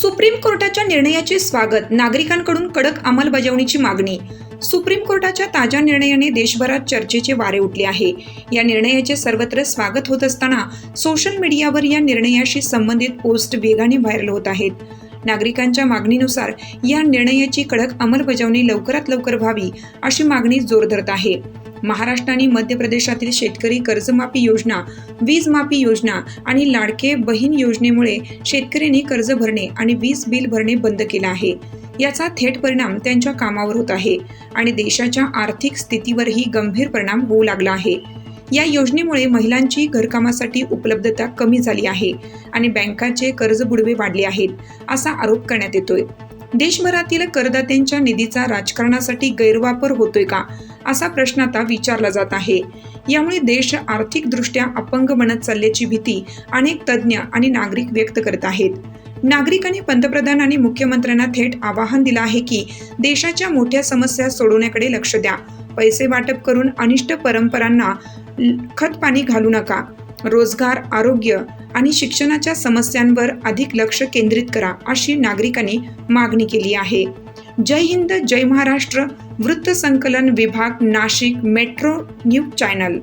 Supreme कोर्टाच्या निर्णयाचे स्वागत. नागरिकांकडून कडक अंमलबजावणीची मागणी. सुप्रीम कोर्टाच्या ताज्या निर्णयाने देशभरात चर्चेचे वारे उठले आहे. या निर्णयाचे सर्वत्र स्वागत होत असताना सोशल मीडियावर या निर्णयाशी संबंधित पोस्ट वेगाने व्हायरल होत आहेत. नागरिकांच्या मागणीनुसार या निर्णयाची कडक अंमलबजावणी लवकरात लवकर व्हावी अशी मागणी जोर धरत आहे. महाराष्ट्र आणि मध्य प्रदेशातील शेतकरी कर्जमाफी योजना वीज माफी योजना आणि लाडके बहीण योजनेमुळे शेतकऱ्यांनी कर्ज भरणे आणि वीज बिल भरणे बंद केलं आहे. याचा थेट परिणाम त्यांच्या कामावर होत आहे आणि देशाच्या आर्थिक स्थितीवरही गंभीर परिणाम होऊ लागला आहे. या योजनेमुळे महिलांची घरकामासाठी उपलब्धता कमी झाली आहे आणि बँकांचे कर्ज बुडवे वाढले आहेत असा आरोप करण्यात येतोय. देशभरातील करदात्यांच्या निधीचा राजकारणासाठी गैरवापर होतोय का? असा प्रश्न आता विचारला जात आहे. यामुळे देश आर्थिकदृष्ट्या अपंग बनत चालल्याची भीती अनेक तज्ज्ञ आणि नागरिक व्यक्त करत आहेत. नागरिकांनी पंतप्रधान आणि मुख्यमंत्र्यांना थेट आवाहन दिलं आहे की देशाच्या मोठ्या समस्या सोडवण्याकडे लक्ष द्या. पैसे वाटप करून अनिष्ट परंपरांना ल- खतपाणी घालू नका. रोजगार आरोग्य आणि शिक्षणाच्या समस्यांवर अधिक लक्ष केंद्रित करा अशी नागरिकांनी मागणी केली आहे. जय हिंद जय महाराष्ट्र वृत्तसंकलन विभाग नाशिक मेट्रो न्यूज चॅनल.